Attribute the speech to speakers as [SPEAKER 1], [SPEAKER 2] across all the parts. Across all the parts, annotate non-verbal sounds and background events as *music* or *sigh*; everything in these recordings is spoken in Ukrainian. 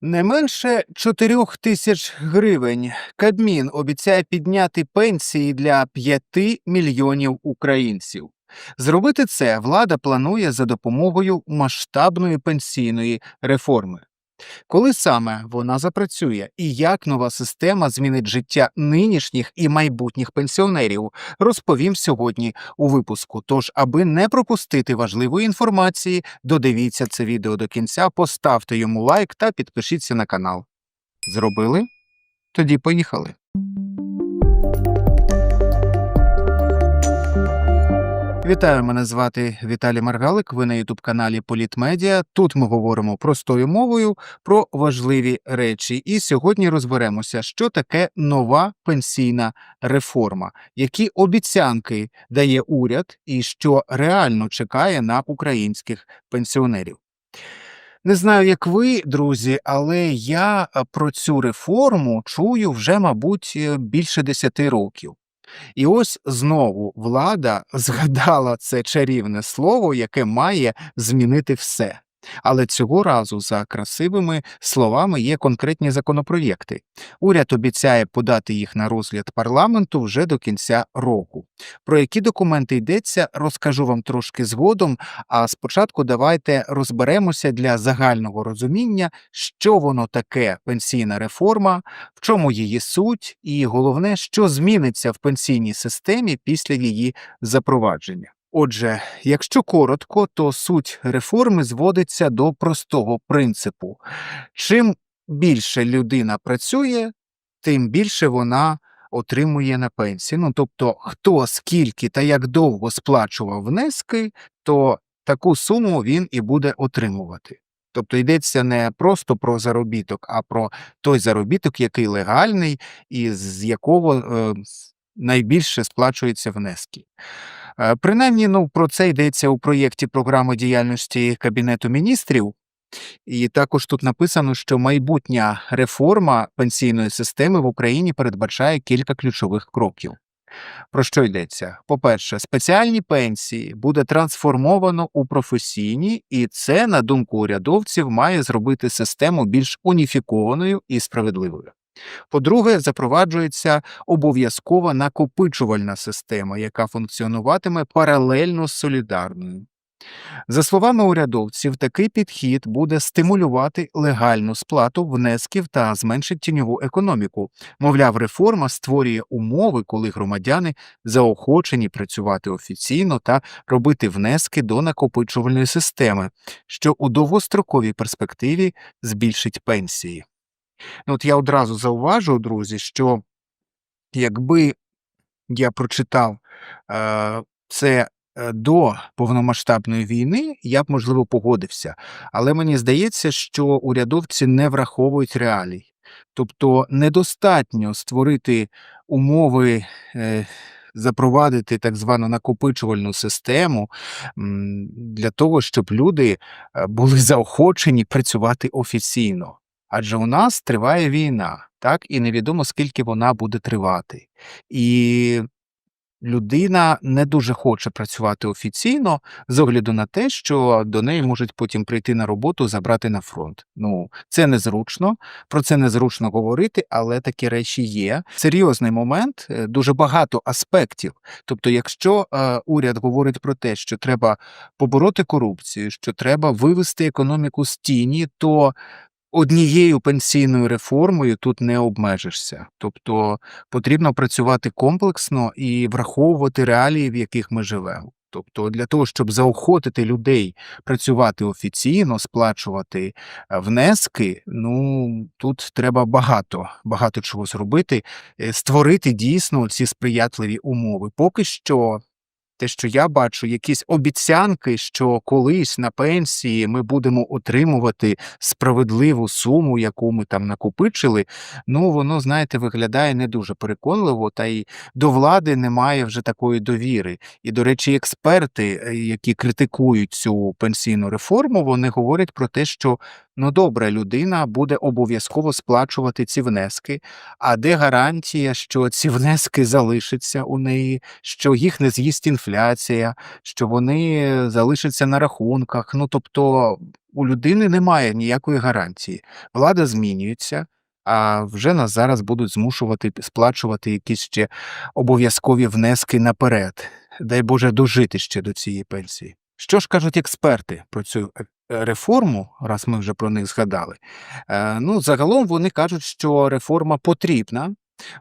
[SPEAKER 1] Не менше 4 тисяч гривень Кабмін обіцяє підняти пенсії для 5 мільйонів українців. Зробити це влада планує за допомогою масштабної пенсійної реформи. Коли саме вона запрацює і як нова система змінить життя нинішніх і майбутніх пенсіонерів, розповім сьогодні у випуску. Тож, аби не пропустити важливої інформації, додивіться це відео до кінця, поставте йому лайк та підпишіться на канал. Зробили? Тоді поїхали. Вітаю, мене звати Віталій Маргалик. Ви на ютуб каналі Політмедіа. Тут ми говоримо простою мовою про важливі речі. І сьогодні розберемося, що таке нова пенсійна реформа, які обіцянки дає уряд і що реально чекає на українських пенсіонерів. Не знаю, як ви, друзі, але я про цю реформу чую вже, мабуть, е, більше 10 років. І ось знову влада *laughs* згадала це чарівне слово, яке має змінити все. Але цього разу за красивими словами є конкретні законопроєкти. Уряд обіцяє подати їх на розгляд парламенту вже до кінця року. Про які документи йдеться, розкажу вам трошки згодом. А спочатку давайте розберемося для загального розуміння, що воно таке пенсійна реформа, в чому її суть, і головне, що зміниться в пенсійній системі після її запровадження. Отже, якщо коротко, то суть реформи зводиться до простого принципу: чим більше людина працює, тим більше вона отримує на пенсії. Ну тобто, хто скільки та як довго сплачував внески, то таку суму він і буде отримувати. Тобто йдеться не просто про заробіток, а про той заробіток, який легальний, і з якого е, найбільше сплачуються внески. Е, Принаймні, ну про це йдеться у проєкті програми діяльності Кабінету міністрів. І також тут написано, що майбутня реформа пенсійної системи в Україні передбачає кілька ключових кроків. Про що йдеться? По-перше, спеціальні пенсії буде трансформовано у професійні, і це, на думку урядовців, має зробити систему більш уніфікованою і справедливою. По-друге, запроваджується обов'язкова накопичувальна система, яка функціонуватиме паралельно з солідарною. За словами урядовців, такий підхід буде стимулювати легальну сплату внесків та зменшить тіньову економіку. Мовляв, реформа створює умови, коли громадяни заохочені працювати офіційно та робити внески до накопичувальної системи, що у довгостроковій перспективі збільшить пенсії. Ну, от я одразу зауважу, друзі, що якби я прочитав е, це е, до повномасштабної війни, я б, можливо, погодився. Але мені здається, що урядовці не враховують реалій. Тобто недостатньо створити умови. Е, Запровадити так звану накопичувальну систему для того, щоб люди е, були заохочені працювати офіційно. Адже у нас триває війна, так, і невідомо скільки вона буде тривати. І людина не дуже хоче працювати офіційно з огляду на те, що до неї можуть потім прийти на роботу, забрати на фронт. Ну, це незручно, про це незручно говорити, але такі речі є. Серйозний момент, е, дуже багато аспектів. Тобто, якщо е, уряд говорить про те, що треба побороти корупцію, що треба вивести економіку з тіні, то Однією пенсійною реформою тут не обмежишся, тобто потрібно працювати комплексно і враховувати реалії, в яких ми живемо. Тобто, для того, щоб заохотити людей працювати офіційно, сплачувати е, внески, ну тут треба багато, багато чого зробити, е, створити дійсно ці сприятливі умови. Поки що те, що я бачу, якісь обіцянки, що колись на пенсії ми будемо отримувати справедливу суму, яку ми там накопичили, ну воно, знаєте, виглядає не дуже переконливо, та й до влади немає вже такої довіри. І, до речі, експерти, е, які критикують цю пенсійну реформу, вони говорять про те, що ну добре, людина буде обов'язково сплачувати ці внески. А де гарантія, що ці *laughs* внески залишаться у неї, що їх не з'їсть інфляція, що вони залишаться на рахунках? Ну тобто у людини немає ніякої гарантії. Влада змінюється, а вже нас зараз будуть змушувати сплачувати якісь ще обов'язкові внески наперед. Дай Боже дожити ще до цієї пенсії. Що ж кажуть експерти про цю е, реформу, раз ми вже про них згадали? Е, Ну, загалом вони кажуть, що реформа потрібна,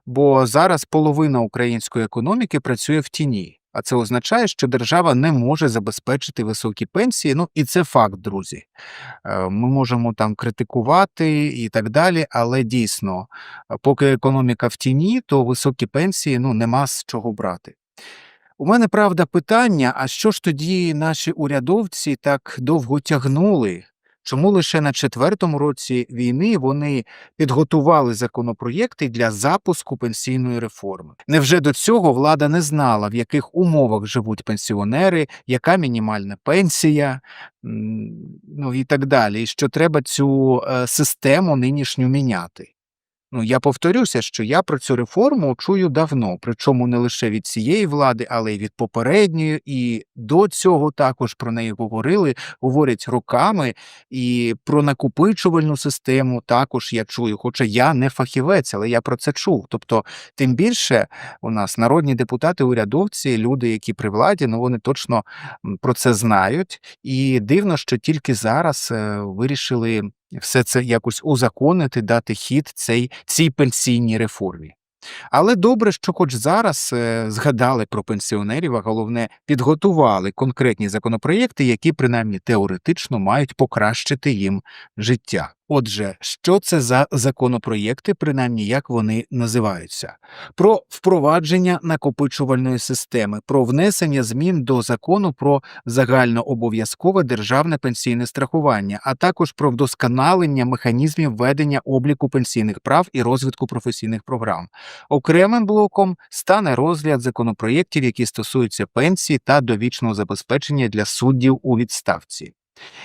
[SPEAKER 1] бо зараз половина української економіки працює в тіні. А це означає, що держава не може забезпечити високі пенсії. Ну і це факт, друзі. Е, Ми можемо там критикувати і так далі, але дійсно, поки економіка в тіні, то високі пенсії ну нема з чого брати. У мене правда питання: а що ж тоді наші урядовці так довго тягнули? Чому лише на четвертому році війни вони підготували законопроєкти для запуску пенсійної реформи? Невже до цього влада не знала, в яких умовах живуть пенсіонери, яка мінімальна пенсія, ну і так далі, і що треба цю е, систему нинішню міняти? Ну, я повторюся, що я про цю реформу чую давно, причому не лише від цієї влади, але й від попередньої, і до цього також про неї говорили, говорять роками, і про накопичувальну систему також я чую. Хоча я не фахівець, але я про це чув. Тобто, тим більше у нас народні депутати, урядовці, люди, які при владі, ну вони точно про це знають. І дивно, що тільки зараз е, вирішили все це якось узаконити, дати хід цей, цій пенсійній реформі. Але добре, що хоч зараз е, згадали про пенсіонерів, а головне, підготували конкретні законопроєкти, які принаймні теоретично мають покращити їм життя. Отже, що це за законопроєкти, принаймні як вони називаються? Про впровадження накопичувальної системи, про внесення змін до закону про загальнообов'язкове державне пенсійне страхування, а також про вдосконалення механізмів ведення обліку пенсійних прав і розвитку професійних програм. Окремим блоком стане розгляд законопроєктів, які стосуються пенсії та довічного забезпечення для суддів у відставці.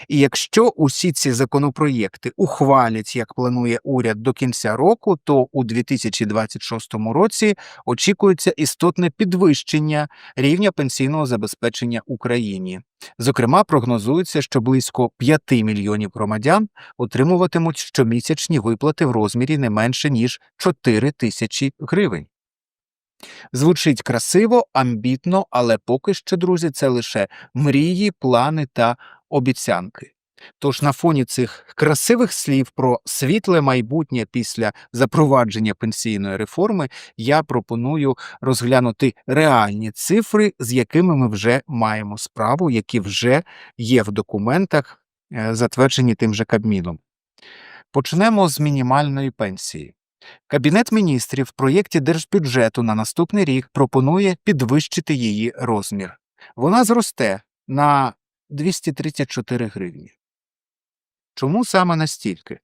[SPEAKER 1] І якщо усі ці законопроєкти ухвалять, як планує уряд, до кінця року, то у 2026 році очікується істотне підвищення рівня пенсійного забезпечення Україні. Зокрема, прогнозується, що близько 5 мільйонів громадян отримуватимуть щомісячні виплати в розмірі не менше ніж 4 тисячі гривень. Звучить красиво, амбітно, але поки що, друзі, це лише мрії, плани та обіцянки. Тож на фоні цих красивих слів про світле майбутнє після запровадження пенсійної реформи я пропоную розглянути реальні цифри, з якими ми вже маємо справу, які вже є в документах, е, затверджені тим же Кабміном. Почнемо з мінімальної пенсії. Кабінет міністрів в проєкті держбюджету на наступний рік пропонує підвищити її розмір. Вона зросте на 234 гривні. Чому саме настільки?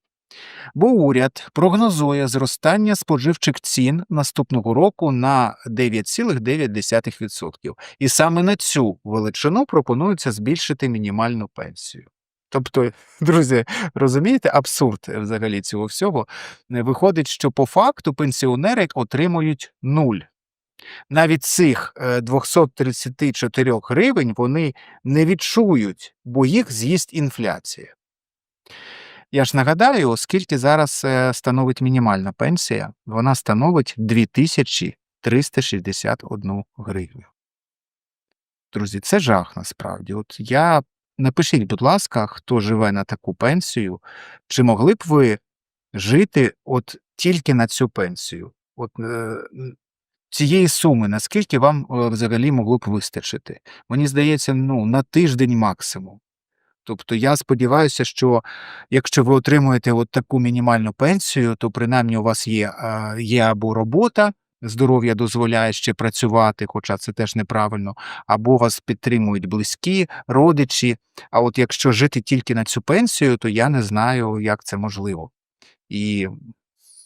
[SPEAKER 1] Бо уряд прогнозує зростання споживчих цін наступного року на 9,9%. І саме на цю величину пропонується збільшити мінімальну пенсію. Тобто, *laughs* друзі, розумієте, абсурд е, взагалі цього всього. Е, Виходить, що по факту пенсіонери отримують нуль. Навіть цих е, 234 гривень вони не відчують, бо їх з'їсть інфляція. Я ж нагадаю, скільки зараз е, становить мінімальна пенсія, вона становить 2361 гривню. Друзі, це жах насправді. От я напишіть, будь ласка, хто живе на таку пенсію, чи могли б ви жити от тільки на цю пенсію? От е, цієї суми, наскільки вам е, взагалі могло б вистачити? Мені здається, ну, на тиждень максимум. Тобто я сподіваюся, що якщо ви отримуєте от таку мінімальну пенсію, то принаймні у вас є, е, є або робота, здоров'я дозволяє ще працювати, хоча це теж неправильно, або вас підтримують близькі, родичі. А от якщо жити тільки на цю пенсію, то я не знаю, як це можливо. І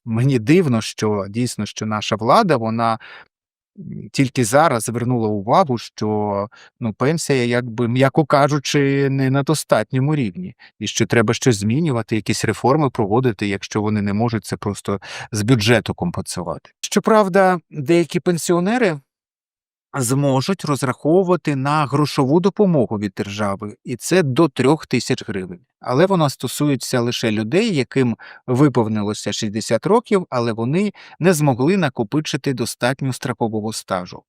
[SPEAKER 1] мені дивно, що дійсно, що наша влада, вона тільки зараз звернула увагу, що ну, пенсія, якби, м'яко кажучи, не на достатньому рівні, і що треба щось змінювати, якісь реформи проводити, якщо вони не можуть це просто з бюджету компенсувати. Щоправда, деякі пенсіонери зможуть розраховувати на грошову допомогу від держави, і це до трьох тисяч гривень. Але вона стосується лише людей, яким виповнилося 60 років, але вони не змогли накопичити достатньо страхового стажу.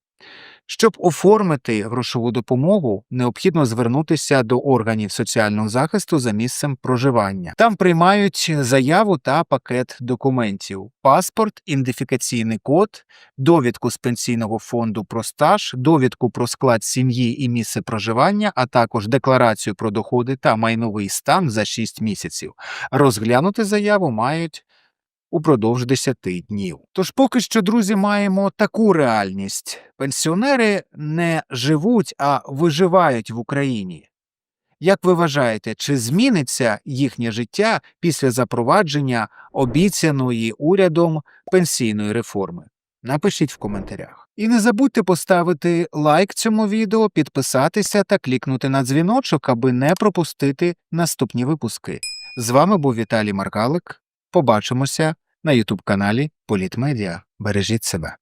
[SPEAKER 1] Щоб оформити грошову допомогу, необхідно звернутися до органів соціального захисту за місцем проживання. Там приймають заяву та пакет документів: паспорт, ідентифікаційний код, довідку з пенсійного фонду про стаж, довідку про склад сім'ї і місце проживання, а також декларацію про доходи та майновий стан за 6 місяців. Розглянути заяву мають упродовж 10 днів. Тож поки що, друзі, маємо таку реальність: пенсіонери не живуть, а виживають в Україні. Як ви вважаєте, чи зміниться їхнє життя після запровадження обіцяної урядом пенсійної реформи? Напишіть в коментарях. І не забудьте поставити лайк цьому відео, підписатися та клікнути на дзвіночок, аби не пропустити наступні випуски. З вами був Віталій Маргалик. Побачимося на ютуб каналі Політмедіа. Бережіть себе.